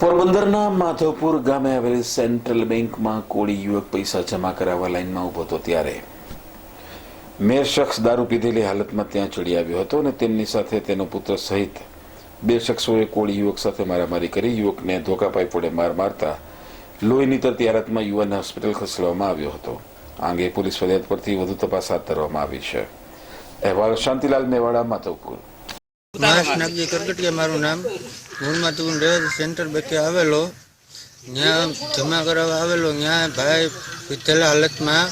પોરબંદરના માધવપુર ગામે આવેલી સેન્ટ્રલ બેંકમાં કોળી યુવક પૈસા જમા કરાવવા લાઇનમાં ઊભો હતો ત્યારે. મેર શખ્સ દારૂ પીધેલી હાલતમાં ત્યાં ચડી આવ્યો હતો અને તેમની સાથે તેનો પુત્ર સહિત બે શખ્સોએ કોળી યુવક સાથે મારામારી કરી યુવકને ધોકા પાઇપોડે માર મારતા લોહીની તરતી હાલતમાં યુવાનને હોસ્પિટલ ખસેડવામાં આવ્યો હતો. આ અંગે પોલીસ ફરિયાદ પરથી વધુ તપાસ હાથ ધરવામાં આવી છે. અહેવાલ શાંતિલાલ મેવાડા, માધવપુર. મહેશ નાગજી કરકટિયા મારું નામ. મૂળમાં તું રહે સેન્ટર બેકે આવેલો. ત્યાં જમા કરાવવા આવેલો. ત્યાં ભાઈ પીધેલા હાલતમાં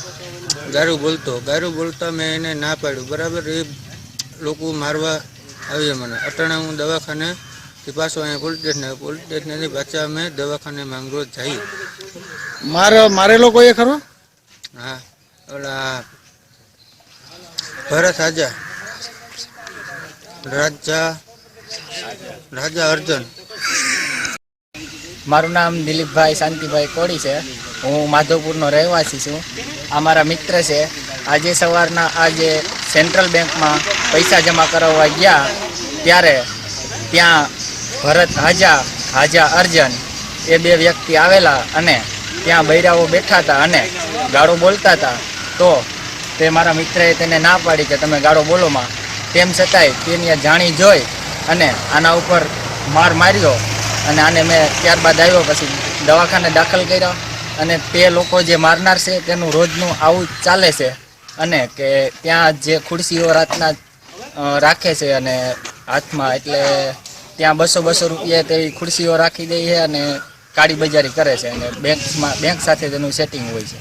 ગારું બોલતો. ગારું બોલતા મેં એને ના પાડ્યું. બરાબર? એ લોકો મારવા આવ્યા મને. અટાણે હું દવાખાને થી પાછો અહીંયા પોલીસ સ્ટેશન પોલીસ સ્ટેશનથી પાછા અમે દવાખાને માંગરોળ જઈએ. મારે મારેલો કોઈએ ખરો? હા. ઓલા ભરત રાજા. રાજા રાજા અર્જુન. મારું નામ દિલીપભાઈ શાંતિભાઈ કોડી છે. હું માધવપુરનો રહેવાસી છું. આ મારા મિત્ર છે. આજે સવારના આજે સેન્ટ્રલ બેંકમાં પૈસા જમા કરાવવા ગયા ત્યારે ત્યાં ભરત હાજા હાજા અર્જન એ બે વ્યક્તિ આવેલા અને ત્યાં બૈરાઓ બેઠા હતા અને ગાળો બોલતા હતા. તો તે મારા મિત્રએ તેને ના પાડી કે તમે ગાળો બોલોમાં તેમ છતાંય તેને જાણી જોઈ અને આના ઉપર માર માર્યો અને આને મેં ત્યારબાદ આવ્યો પછી દવાખાને દાખલ કર્યા અને તે લોકો જે મારનાર છે તેનું રોજનું આવું ચાલે છે અને કે ત્યાં જે ખુરશીઓ રાતના રાખે છે અને હાથમાં એટલે ત્યાં બસો બસો રૂપિયા તેવી ખુરશીઓ રાખી દે છે અને કાળી બજારી કરે છે અને બેંકમાં, બેંક સાથે તેનું સેટિંગ હોય છે.